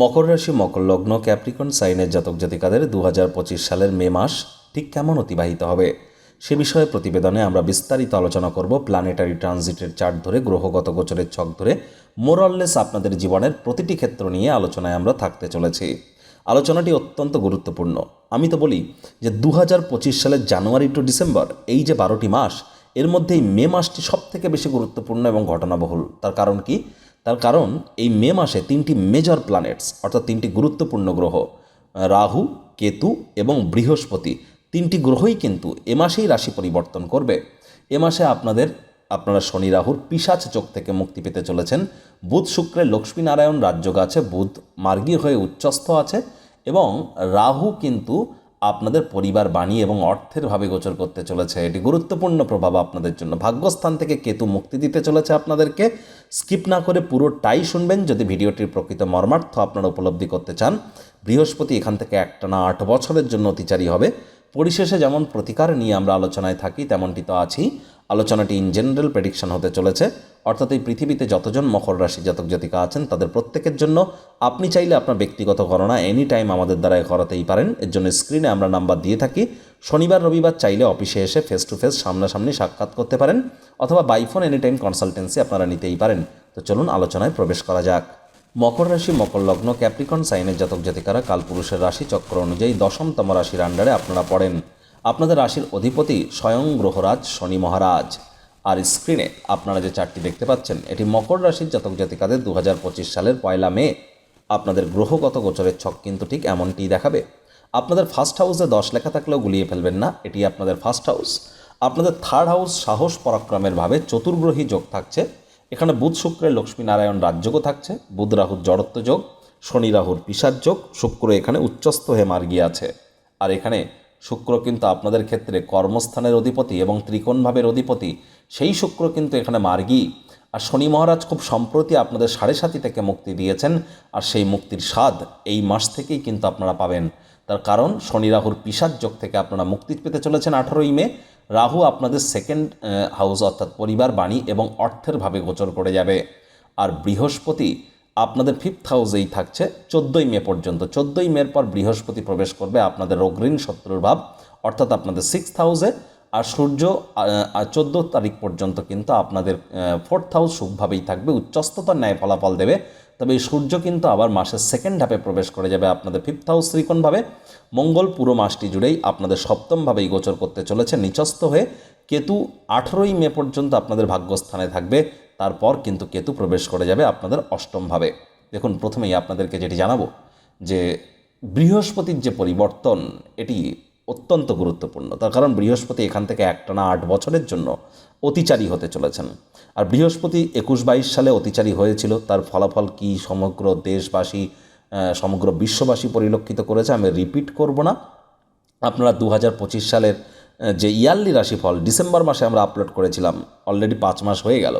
মকর রাশি, মকর লগ্ন, ক্যাপ্রিকন, সাইনের জাতক জাতিকাদের দু হাজার পঁচিশ সালের মে মাস ঠিক কেমন অতিবাহিত হবে? সে বিষয়ে প্রতিবেদনে আমরা বিস্তারিত আলোচনা করব প্ল্যানেটারি ট্রানজিটের চার্ট ধরে, গ্রহগত গোচরের ছক ধরে মোরাললেস আপনাদের জীবনের প্রতিটি ক্ষেত্র নিয়ে আলোচনায় আমরা থাকতে চলেছি। আলোচনাটি অত্যন্ত গুরুত্বপূর্ণ। আমি তো বলি যে দু হাজার পঁচিশ সালের জানুয়ারি টু ডিসেম্বর, এই যে বারোটি মাস, এর মধ্যে এই মে মাসটি সব থেকে বেশি গুরুত্বপূর্ণ এবং ঘটনাবহুল। তার কারণ কি? তার কারণ এই মে মাসে তিনটি মেজর প্ল্যানেটস অর্থাৎ তিনটি গুরুত্বপূর্ণ গ্রহ, রাহু, কেতু এবং বৃহস্পতি, তিনটি গ্রহই কিন্তু এ মাসেই রাশি পরিবর্তন করবে। এ মাসে আপনাদের, আপনারা শনি, রাহুর পিসাচ চোখ থেকে মুক্তি পেতে চলেছেন। বুধ শুক্রের লক্ষ্মীনারায়ণ রাজ্যগ আছে বুধ মার্গী হয়ে উচ্চস্থ আছে এবং রাহু কিন্তু আপনাদের পরিবার বাণী এবং অর্থের ভাবে গোচর করতে চলেছে। এটি গুরুত্বপূর্ণ প্রভাব আপনাদের জন্য। ভাগ্যস্থান থেকে কেতু মুক্তি দিতে চলেছে আপনাদেরকে। স্কিপ না করে পুরোটাই শুনবেন। যদি ভিডিওটির প্রকৃত মর্মার্থ আপনারা উপলব্ধি করতে চান, বৃহস্পতি এখান থেকে একটানা আট বছরের জন্য অতিচারী হবে। পরিশেষে যেমন প্রতিকার নিয়ে আমরা আলোচনায় থাকি, তেমনটি তো আছেই। আলোচনাটি ইন জেনারেল প্রেডিকশন হতে চলেছে। অর্থাৎ এই পৃথিবীতে যতজন মকর রাশি জাতক জাতিকা আছেন, তাদের প্রত্যেকের জন্য আপনি চাইলে আপনার ব্যক্তিগত গণনা এনি টাইম আমাদের দ্বারাই করাতেই পারেন। এর জন্য স্ক্রিনে আমরা নাম্বার দিয়ে থাকি। শনিবার, রবিবার চাইলে অফিসে এসে ফেস টু ফেস সামনাসামনি সাক্ষাৎ করতে পারেন। অথবা বাইফোন এনি টাইম কনসালটেন্সি আপনারা নিতেই পারেন। তো চলুন আলোচনায় প্রবেশ করা যাক। মকর রাশি, মকর লগ্ন, ক্যাপ্রিকন, সাইনের জাতক জাতিকারা কালপুরুষের রাশি চক্র অনুযায়ী দশমতম রাশির আন্ডারে আপনারা পড়েন। আপনাদের রাশির অধিপতি স্বয়ং গ্রহরাজ শনি মহারাজ। আর স্ক্রিনে আপনারা যে চারটি দেখতে পাচ্ছেন, এটি মকর রাশির জাতক জাতিকাদের দু হাজার পঁচিশ সালের পয়লা মে। আপনাদের গ্রহগত গোচরের ছক কিন্তু ঠিক এমনটিই দেখাবে। আপনাদের ফার্স্ট হাউসে দশ লেখা থাকলেও গুলিয়ে ফেলবেন না, এটি আপনাদের ফার্স্ট হাউস আপনাদের থার্ড হাউস সাহস পরাক্রমের ভাবে চতুর্গ্রহী যোগ থাকছে এখানে বুধ শুক্রের লক্ষ্মীনারায়ণ রাজযোগও থাকছে। বুধ রাহুর জড়ত্ব যোগ, শনি রাহুর পিসার যোগ, শুক্র এখানে উচ্চস্থ হয়ে মার্গী আছে। আর এখানে শুক্র কিন্তু আপনাদের ক্ষেত্রে কর্মস্থানের অধিপতি এবং ত্রিকোণভাবের অধিপতি, সেই শুক্র কিন্তু এখানে মার্গী। আর শনি মহারাজ খুব সম্প্রতি আপনাদের সাড়ে সাতি থেকে মুক্তি দিয়েছেন, আর সেই মুক্তির স্বাদ এই মাস থেকেই কিন্তু আপনারা পাবেন। তার কারণ শনি রাহুর পিসার যোগ থেকে আপনারা মুক্তি পেতে চলেছেন আঠারোই মে রাহু আপনাদের সেকেন্ড হাউস অর্থাৎ পরিবার, বাণী এবং অর্থের ভাবে গোচর করে যাবে। আর বৃহস্পতি আপনাদের ফিফথ হাউসেই থাকছে চোদ্দোই মে পর্যন্ত। চোদ্দোই মের পর বৃহস্পতি প্রবেশ করবে আপনাদের অগ্রীণ শত্রুর ভাব, অর্থাৎ আপনাদের সিক্সথ হাউসে আর সূর্য চোদ্দ তারিখ পর্যন্ত কিন্তু আপনাদের ফোর্থ হাউস সুখভাবেই থাকবে উচ্চস্ততার ন্যায় ফলাফল দেবে। তবে এই সূর্য কিন্তু আবার মাসের সেকেন্ড হাফে প্রবেশ করে যাবে আপনাদের ফিফথ হাউস ত্রিকোণভাবে। মঙ্গল পুরো মাসটি জুড়েই আপনাদের সপ্তমভাবেই গোচর করতে চলেছে। নিচস্থ হয়ে কেতু আঠেরোই মে পর্যন্ত আপনাদের ভাগ্যস্থানে থাকবে। তারপর কিন্তু কেতু প্রবেশ করে যাবে আপনাদের অষ্টমভাবে। দেখুন, প্রথমেই আপনাদেরকে যেটি জানাব, যে বৃহস্পতির যে পরিবর্তন, এটি অত্যন্ত গুরুত্বপূর্ণ। তার কারণ বৃহস্পতি এখান থেকে একটানা আট বছরের জন্য অতিচারী হতে চলেছেন। আর বৃহস্পতি একুশ বাইশ সালে অতিচারী হয়েছিল। তার ফলাফল কি সমগ্র দেশবাসী সমগ্র বিশ্ববাসী পরিলক্ষিত করেছে, আমি রিপিট করব না। আপনারা দু হাজার পঁচিশ সালের যে ইয়ারলি রাশিফল, ডিসেম্বর মাসে আমরা আপলোড করেছিলাম অলরেডি পাঁচ মাস হয়ে গেল।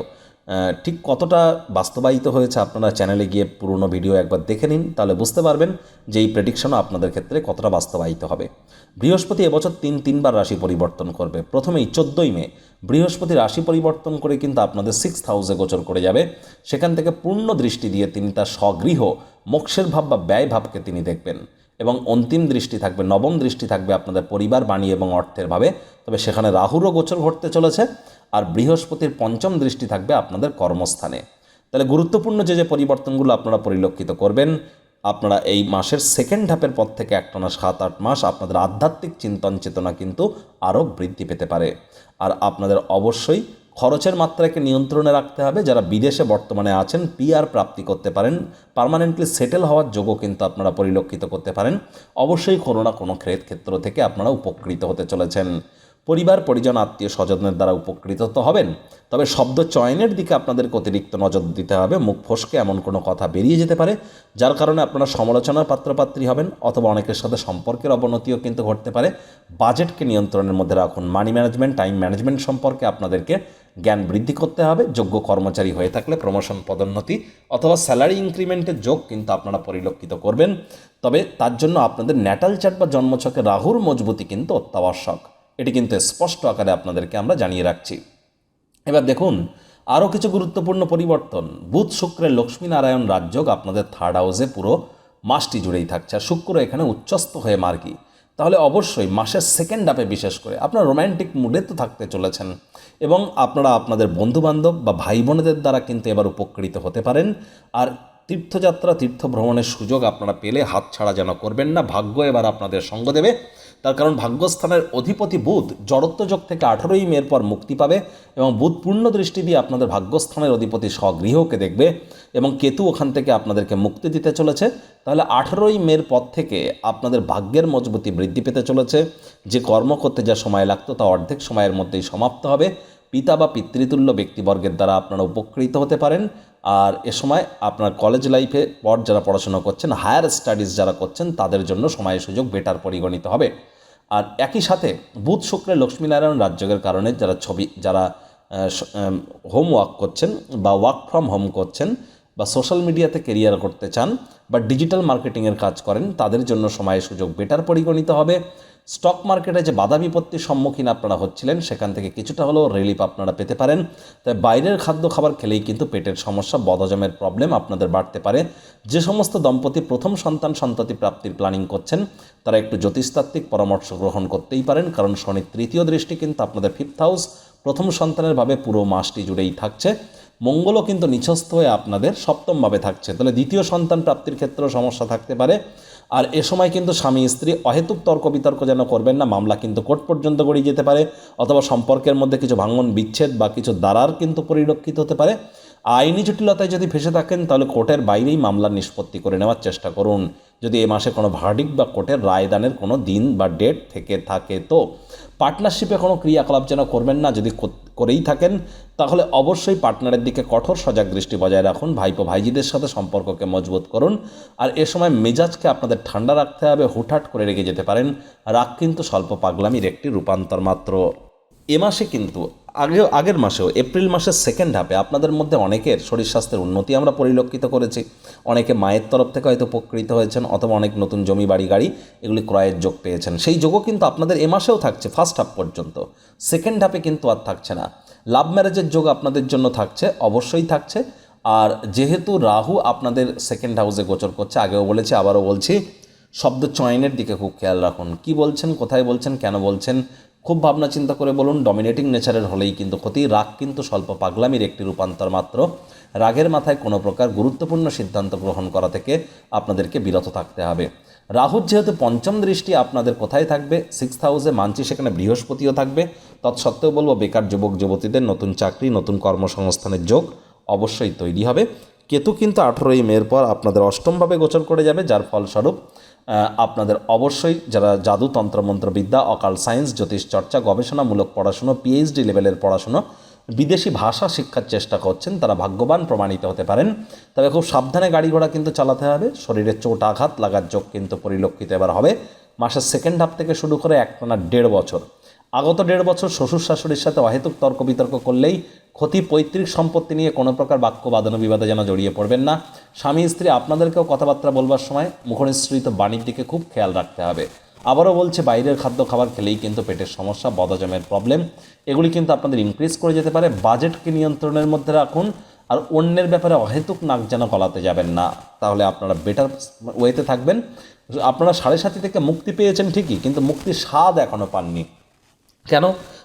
ঠিক কতটা বাস্তবায়িত হয়েছে আপনারা চ্যানেলে গিয়ে পুরনো ভিডিও একবার দেখে নিন, তাহলে বুঝতে পারবেন যে এই প্রেডিকশনও আপনাদের ক্ষেত্রে কতটা বাস্তবায়িত হবে। বৃহস্পতি এবছর তিন তিনবার রাশি পরিবর্তন করবে। প্রথমেই চোদ্দোই মে। বৃহস্পতি রাশি পরিবর্তন করে কিন্তু আপনাদের সিক্স হাউসে গোচর করে যাবে। সেখান থেকে পূর্ণ দৃষ্টি দিয়ে তিনি তার স্বগৃহ, মোক্ষের ভাব বা ব্যয় ভাবকে তিনি দেখবেন। এবং অন্তিম দৃষ্টি থাকবে, নবম দৃষ্টি থাকবে আপনাদের পরিবার, বাণী এবং অর্থের ভাবে। তবে সেখানে রাহুরও গোচর ঘটতে চলেছে আর বৃহস্পতির পঞ্চম দৃষ্টি থাকবে আপনাদের কর্মস্থানে। তাহলে গুরুত্বপূর্ণ যে যে পরিবর্তনগুলো আপনারা পরিলক্ষিত করবেন, আপনারা এই মাসের সেকেন্ড হাফের পর থেকে একটানা সাত, আট মাস আপনাদের আধ্যাত্মিক চিন্তন চেতনা কিন্তু আরও বৃদ্ধি পেতে পারে। আর আপনাদের অবশ্যই খরচের মাত্রাকে নিয়ন্ত্রণে রাখতে হবে। যারা বিদেশে বর্তমানে আছেন পিআর প্রাপ্তি করতে পারেন। পারমানেন্টলি সেটেল হওয়ার যোগও কিন্তু আপনারা পরিলক্ষিত করতে পারেন। অবশ্যই কোনো না কোনো ক্ষেত্র থেকে আপনারা উপকৃত হতে চলেছেন। পরিবার, পরিজন, আত্মীয় স্বজনের দ্বারা উপকৃত তো হবেন, তবে শব্দ চয়নের দিকে আপনাদেরকে অতিরিক্ত নজর দিতে হবে, মুখ ফসকে এমন কোনো কথা বেরিয়ে যেতে পারে, যার কারণে আপনারা সমালোচনার পাত্রপাত্রী হবেন, অথবা অনেকের সাথে সম্পর্কের অবনতিও কিন্তু ঘটতে পারে। বাজেটকে নিয়ন্ত্রণের মধ্যে রাখুন মানি ম্যানেজমেন্ট টাইম ম্যানেজমেন্ট সম্পর্কে আপনাদেরকে জ্ঞান বৃদ্ধি করতে হবে, যোগ্য কর্মচারী হয়ে থাকলে প্রমোশন পদোন্নতি অথবা স্যালারি ইনক্রিমেন্টের যোগ কিন্তু আপনারা পরিলক্ষিত করবেন, তবে তার জন্য আপনাদের ন্যাটাল চার্ট বা জন্মছকে রাহুর মজবুতি কিন্তু অত্যাবশ্যক। এটি কিন্তু স্পষ্ট আকারে আপনাদেরকে আমরা জানিয়ে রাখছি। এবার দেখুন, আরও কিছু গুরুত্বপূর্ণ পরিবর্তন। বুধ শুক্রের লক্ষ্মীনারায়ণ রাজযোগ আপনাদের থার্ড হাউসে পুরো মাসটি জুড়েই থাকছে। আর শুক্র এখানে উচ্চস্থ হয়ে মার্গী। তাহলে অবশ্যই মাসের সেকেন্ড হাফে বিশেষ করে আপনার রোম্যান্টিক মুডে তো থাকতে চলেছেন। এবং আপনারা আপনাদের বন্ধুবান্ধব বা ভাই বোনেদের দ্বারা কিন্তু এবার উপকৃত হতে পারেন। আর তীর্থযাত্রা তীর্থ ভ্রমণের সুযোগ আপনারা পেলে হাতছাড়া যেন করবেন না, ভাগ্য এবার আপনাদের সঙ্গ দেবে। তার কারণ ভাগ্যস্থানের অধিপতি বুধ জড়ত্বযোগ থেকে আঠারোই মের পর মুক্তি পাবে এবং বুধ পূর্ণ দৃষ্টি দিয়ে আপনাদের ভাগ্যস্থানের অধিপতি স্বগৃহকে দেখবে এবং কেতু ওখান থেকে আপনাদেরকে মুক্তি দিতে চলেছে। তাহলে আঠারোই মের পর থেকে আপনাদের ভাগ্যের মজবুতি বৃদ্ধি পেতে চলেছে। যে কর্ম করতে যা সময় লাগতো তা অর্ধেক সময়ের মধ্যেই সমাপ্ত হবে। পিতা বা পিতৃতুল্য ব্যক্তিবর্গের দ্বারা আপনারা উপকৃত হতে পারেন। আর এ সময় আপনার কলেজ লাইফে পর যারা পড়াশোনা করছেন হায়ার স্টাডিজ যারা করছেন, তাদের জন্য সময় সুযোগ বেটার পরিগণিত হবে। আর একই সাথে বুধ শুক্রের লক্ষ্মীনারায়ণ রাজযোগের কারণে যারা ছবি, যারা হোম ওয়ার্ক করছেন বা ওয়ার্ক ফ্রম হোম করছেন বা সোশ্যাল মিডিয়াতে কেরিয়ার করতে চান বা ডিজিটাল মার্কেটিংয়ের কাজ করেন, তাদের জন্য সময়, সুযোগ বেটার পরিগণিত হবে। স্টক মার্কেটে যে বাধা বিপত্তির সম্মুখীন আপনারা হচ্ছিলেন, সেখান থেকে কিছুটা হলেও রিলিফ আপনারা পেতে পারেন। তাই বাইরের খাদ্য খাবার খেলেই কিন্তু পেটের সমস্যা, বদহজমের প্রবলেম আপনাদের বাড়তে পারে। যে সমস্ত দম্পতি প্রথম সন্তান সন্ততি প্রাপ্তির প্ল্যানিং করছেন, তারা একটু জ্যোতিষতাত্ত্বিক পরামর্শ গ্রহণ করতেই পারেন, কারণ শনির তৃতীয় দৃষ্টি কিন্তু আপনাদের ফিফথ হাউস প্রথম সন্তানের ভাবে পুরো মাসটি জুড়েই থাকছে। মঙ্গলও কিন্তু নিচস্থ হয়ে আপনাদের সপ্তমভাবে থাকছে। তাহলে দ্বিতীয় সন্তান প্রাপ্তির ক্ষেত্রেও সমস্যা থাকতে পারে। আর এ সময় কিন্তু স্বামী, স্ত্রী অহেতুক তর্ক বিতর্ক যেন করবেন না, মামলা কিন্তু কোর্ট পর্যন্ত গড়িয়ে যেতে পারে। অথবা সম্পর্কের মধ্যে কিছু ভাঙন, বিচ্ছেদ বা কিছু দ্বারার কিন্তু পরিলক্ষিত হতে পারে। আইনি জটিলতায় যদি ফেসে থাকেন, তাহলে কোর্টের বাইরেই মামলা নিষ্পত্তি করে নেওয়ার চেষ্টা করুন। যদি এ মাসে কোনো ভার্ডিক বা কোর্টের রায়দানের কোনো দিন বা ডেট থেকে থাকে তো পার্টনারশিপে কোনো ক্রিয়াকলাপ যেন করবেন না, যদি করেই থাকেন, তাহলে অবশ্যই পার্টনারের দিকে কঠোর সজাগ দৃষ্টি বজায় রাখুন, ভাইপো ভাইজিদের সাথে সম্পর্ককে মজবুত করুন। আর এ সময় মেজাজকে আপনাদের ঠান্ডা রাখতে হবে, হুটহাট করে রেগে যেতে পারেন। রাগ কিন্তু স্বল্প পাগলামির একটি রূপান্তর মাত্র। এ মাসে কিন্তু আগে, আগের মাসেও, এপ্রিল মাসের সেকেন্ড হাফে আপনাদের মধ্যে অনেকের শরীর স্বাস্থ্যের উন্নতি আমরা পরিলক্ষিত করেছি। অনেকে মায়ের তরফ থেকে হয়তো উপকৃত হয়েছেন অথবা অনেক নতুন জমি, বাড়ি, গাড়ি এগুলি ক্রয়ের যোগ পেয়েছেন। সেই যোগও কিন্তু আপনাদের এ মাসেও থাকছে ফার্স্ট হাফ পর্যন্ত। সেকেন্ড হাফে কিন্তু আর থাকছে না। লাভ ম্যারেজের যোগ আপনাদের জন্য থাকছে, অবশ্যই থাকছে। আর যেহেতু রাহু আপনাদের সেকেন্ড হাউসে গোচর করছে, আগেও বলেছি, আবারও বলছি, শব্দ চয়নের দিকে খুব খেয়াল রাখুন। কি বলছেন, কোথায় বলছেন, কেন বলছেন খুব ভাবনা চিন্তা করে বলুন ডমিনেটিং নেচারের হলেই কিন্তু ক্ষতি। রাগ কিন্তু স্বল্প, পাগলামির একটি রূপান্তর মাত্র। রাগের মাথায় কোনো প্রকার গুরুত্বপূর্ণ সিদ্ধান্ত গ্রহণ করা থেকে আপনাদেরকে বিরত থাকতে হবে। রাহুর যেহেতু পঞ্চম দৃষ্টি আপনাদের কোথায় থাকবে? সিক্স হাউসে মানছি, সেখানে বৃহস্পতিও থাকবে। তৎসত্ত্বেও বলব, বেকার যুবক, যুবতীদের নতুন চাকরি, নতুন কর্মসংস্থানের যোগ অবশ্যই তৈরি হবে। কেতু কিন্তু আঠেরোই মের পর আপনাদের অষ্টমভাবে গোচর করে যাবে, যার ফলস্বরূপ আপনাদের অবশ্যই যারা জাদু তন্ত্রমন্ত্রবিদ্যা অকাল সায়েন্স জ্যোতিষ চর্চা, গবেষণামূলক পড়াশুনো পিএইচডি লেভেলের পড়াশুনো, বিদেশি ভাষা শিক্ষার চেষ্টা করছেন, তারা ভাগ্যবান, প্রমাণিত হতে পারেন। তবে খুব সাবধানে গাড়ি ঘোড়া কিন্তু চালাতে হবে, শরীরে চোট আঘাত লাগার যোগ কিন্তু পরিলক্ষিত এবার হবে। মাসের সেকেন্ড হাফ থেকে শুরু করে একটানা দেড় বছর। আগত দেড় বছর শ্বশুর শাশুড়ির সাথে অহেতুক তর্ক বিতর্ক করলেই ক্ষতি পৈতৃক সম্পত্তি নিয়ে কোনো প্রকার বাক্য, বাদানো বিবাদে যেন জড়িয়ে পড়বেন না। স্বামী, স্ত্রী, আপনাদেরকেও কথাবার্তা বলবার সময় মুখনিসৃত বাণীর দিকে খুব খেয়াল রাখতে হবে। আবারও বলছে, বাইরের খাদ্য, খাবার খেলেই কিন্তু পেটের সমস্যা বদজমের প্রবলেম এগুলি কিন্তু আপনাদের ইনক্রিজ করে যেতে পারে। বাজেটকে নিয়ন্ত্রণের মধ্যে রাখুন। আর অন্যের ব্যাপারে অহেতুক নাক যেন গলাতে যাবেন না। তাহলে আপনারা বেটার ওয়েতে থাকবেন। আপনারা সাড়ে সাথী থেকে মুক্তি পেয়েছেন ঠিকই, কিন্তু মুক্তির স্বাদ এখনও পাননি। কেন?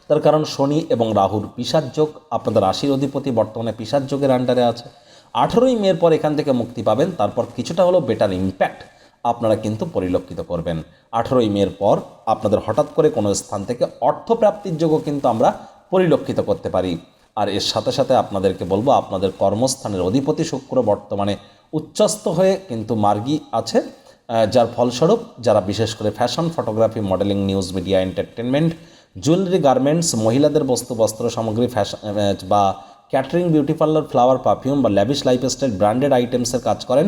তার কারণ শনি এবং রাহুর পিসার যোগ। আপনাদের রাশির অধিপতি বর্তমানে পিসার যোগের আন্ডারে আছে। আঠেরোই মের পর এখান থেকে মুক্তি পাবেন। তারপর কিছুটা হলো বেটার ইম্প্যাক্ট আপনারা কিন্তু পরিলক্ষিত করবেন। আঠেরোই মের পর আপনাদের হঠাৎ করে কোনো স্থান থেকে অর্থপ্রাপ্তির যোগও কিন্তু আমরা পরিলক্ষিত করতে পারি। আর এর সাথে সাথে আপনাদেরকে বলব, আপনাদের কর্মস্থানের অধিপতি শুক্র বর্তমানে উচ্চস্ত হয়ে কিন্তু মার্গী আছে। যার ফলস্বরূপ যারা বিশেষ করে fashion photography modelling news media entertainment jewellery garments মহিলাদের বস্তু, বস্ত্র সামগ্রী ফ্যাশন বা catering beauty parlour flower perfume বা ল্যাভিশ লাইফস্টাইল ব্র্যান্ডেড আইটেমসের কাজ করেন,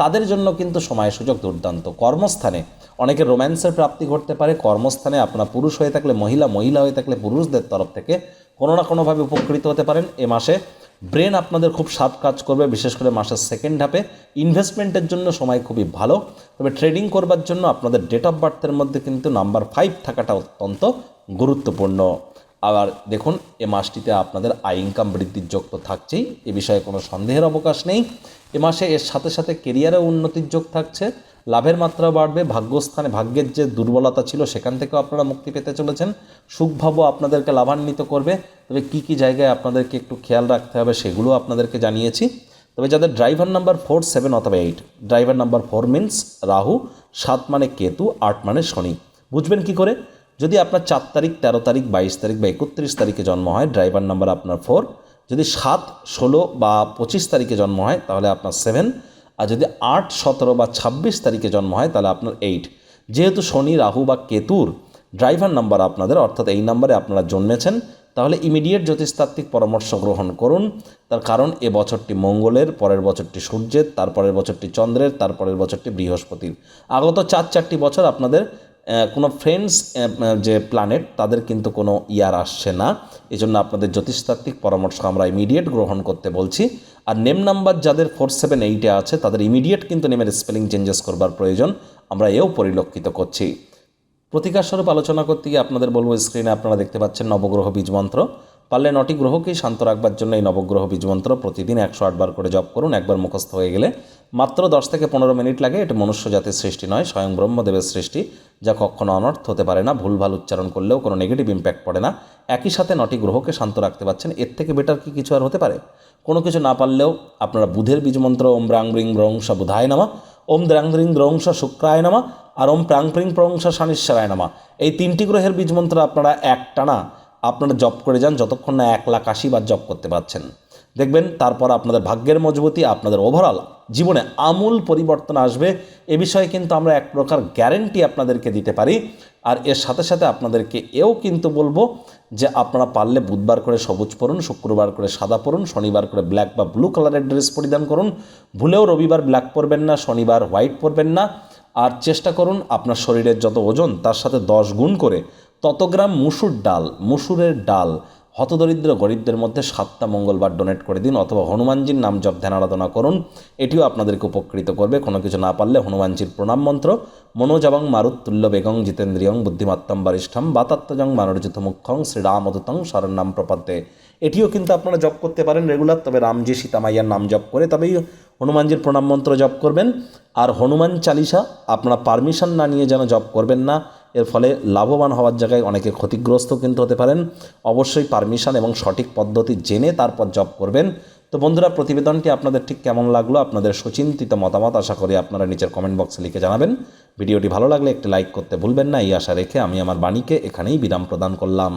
তাদের জন্য কিন্তু সময় সুযোগ দুর্দান্ত। কর্মস্থানে অনেকে রোম্যান্সের প্রাপ্তি ঘটতে পারে, কর্মস্থানে আপনার পুরুষ হয়ে থাকলে মহিলা মহিলা হয়ে থাকলে পুরুষদের তরফ থেকে কোনো না কোনোভাবে উপকৃত হতে পারেন। এ মাসে ব্রেন আপনাদের খুব সাপ কাজ করবে, বিশেষ করে মাসের সেকেন্ড হাফে ইনভেস্টমেন্টের জন্য সময় খুবই ভালো, তবে ট্রেডিং করবার জন্য আপনাদের ডেট অফ বার্থের মধ্যে কিন্তু নাম্বার ফাইভ থাকাটা অত্যন্ত গুরুত্বপূর্ণ। আবার দেখুন, এ মাসটিতে আপনাদের আয় ইনকাম বৃদ্ধির যোগ তো থাকছেই, এ বিষয়ে কোনো সন্দেহের অবকাশ নেই। এ মাসে এর সাথে সাথে কেরিয়ারে উন্নতির যোগ থাকছে, লাভের মাত্রা বাড়বে, ভাগ্যস্থানে ভাগ্যের যে দুর্বলতা ছিল সেখান থেকেও আপনারা মুক্তি পেতে চলেছেন। সুখভাবও আপনাদেরকে লাভান্বিত করবে, তবে কী কী জায়গায় আপনাদেরকে একটু খেয়াল রাখতে হবে সেগুলো আপনাদেরকে জানিয়েছি। তবে যাদের ড্রাইভার নাম্বার ফোর সেভেন অথবা eight driver number four means Rahu, সাত মানে কেতু, আট মানে শনি। বুঝবেন কি করে? যদি আপনার চার তারিখ, তেরো তারিখ, বাইশ তারিখ বা একত্রিশ তারিখে জন্ম হয় ড্রাইভার নাম্বার আপনার ফোর যদি সাত, ষোলো বা পঁচিশ তারিখে জন্ম হয়, তাহলে আপনার সেভেন আর যদি আট, সতেরো বা ছাব্বিশ তারিখে জন্ম হয়, তাহলে আপনার এইট যেহেতু শনি, রাহু বা কেতুর ড্রাইভার নাম্বার আপনাদের, অর্থাৎ এই নাম্বারে আপনারা জন্মেছেন, তাহলে ইমিডিয়েট জ্যোতিষতাত্ত্বিক পরামর্শ গ্রহণ করুন। তার কারণ, এ বছরটি মঙ্গলের, পরের বছরটি সূর্যের, তারপরের বছরটি চন্দ্রের, তারপরের বছরটি বৃহস্পতির। আগত চার চারটি বছর আপনাদের কোনো ফ্রেন্ডস যে প্ল্যানেট তাদের কিন্তু কোনো ইয়ার আসছে না। এই জন্য আপনাদের জ্যোতিষতাত্ত্বিক পরামর্শ আমরা ইমিডিয়েট গ্রহণ করতে বলছি। আর নেম নাম্বার যাদের ফোর সেভেন এইটে আছে, তাদের ইমিডিয়েট কিন্তু নেমের স্পেলিং চেঞ্জেস করবার প্রয়োজন। আমরা এও পরিলক্ষিত করছি। প্রতিকার স্বরূপ আলোচনা করতে গিয়ে আপনাদের বলব স্ক্রিনে আপনারা দেখতে পাচ্ছেন নবগ্রহ বীজ মন্ত্র। পারলে নটি গ্রহকেই শান্ত রাখবার জন্য এই নবগ্রহ বীজ মন্ত্র প্রতিদিন একশো আটবার করে জপ করুন, একবার মুখস্থ হয়ে গেলে। মাত্র দশ থেকে পনেরো মিনিট লাগে, এটি মনুষ্য জাতির সৃষ্টি নয়, স্বয়ং ব্রহ্মদেবের সৃষ্টি। যা কখনো অনর্থ হতে পারে না। ভুলভাল উচ্চারণ করলেও কোনো নেগেটিভ ইম্প্যাক্ট পড়ে না। একই সাথে নটি গ্রহকে শান্ত রাখতে পারছেন। এর থেকে বেটার কি কিছু আর হতে পারে? কোনো কিছু না পারলেও আপনারা বুধের বীজ মন্ত্র, ওম ব্রাং ব্রিং ব্রংশ বুধায় নামা, ওম দ্রাং দ্রিং দ্রংশ শুক্রায় নামা আর ওম প্রাং প্রিং প্রংশ শানিশ্বরায় নামা। এই তিনটি গ্রহের বীজ মন্ত্র আপনারা একটানা আপনারা জপ করে যান যতক্ষণ না এক লাখ আশি বার জপ করতে পারছেন। দেখবেন তারপর আপনাদের ভাগ্যের মজবুতি, আপনাদের ওভারঅল জীবনে আমূল পরিবর্তন আসবে। এ বিষয়ে কিন্তু আমরা এক প্রকার গ্যারেন্টি আপনাদেরকে দিতে পারি। আর এর সাথে সাথে আপনাদেরকে এও কিন্তু বলব যে আপনারা পারলে বুধবার করে সবুজ পরুন, শুক্রবার করে সাদা পরুন, শনিবার করে ব্ল্যাক বা ব্লু কালারের ড্রেস পরিধান করুন। ভুলেও রবিবার ব্ল্যাক পরবেন না, শনিবার হোয়াইট পরবেন না। আর চেষ্টা করুন আপনার শরীরের যত ওজন, তার সাথে দশ গুণ করে। তত গ্রাম মুসুর ডাল, মুসুরের ডাল হতদরিদ্র গরিবদের মধ্যে সাতটা মঙ্গলবার ডোনেট করে দিন অথবা হনুমানজির নাম জপ, ধ্যান, আরাধনা করুন। এটিও আপনাদেরকে উপকৃত করবে। কোনো কিছু না পারলে হনুমানজির প্রণাম মন্ত্র। মনোজাবং মারুত্তুল্য বেগং জিতেন্দ্রিয়ং বুদ্ধিমাত্তম বারিষ্ঠম বাতাত্মজং মানরজিত মুখ্যং শ্রীরামদূতং শরণ্যাম প্রপদ্যে। এটিও কিন্তু আপনারা জপ করতে পারেন রেগুলার তবে রামজি সীতামাইয়ার নাম জপ করে তবেই হনুমানজির প্রণাম মন্ত্র জপ করবেন। আর হনুমান চালিসা, আপনারা পারমিশন না নিয়ে যেন জপ করবেন না। এর ফলে লাভবান হওয়ার জায়গায় অনেকে ক্ষতিগ্রস্ত কিন্তু হতে পারেন। অবশ্যই পারমিশন এবং সঠিক পদ্ধতি জেনে তারপর জব করবেন। তো বন্ধুরা, প্রতিবেদনটি আপনাদের ঠিক কেমন লাগল? আপনাদের সুচিন্তিত মতামত আশা করি আপনারা নিচের কমেন্ট বক্সে লিখে জানাবেন। ভিডিওটি ভালো লাগলে একটি লাইক করতে ভুলবেন না। এই আশা রেখে আমি আমার বাণীকে এখানেই বিরাম প্রদান করলাম।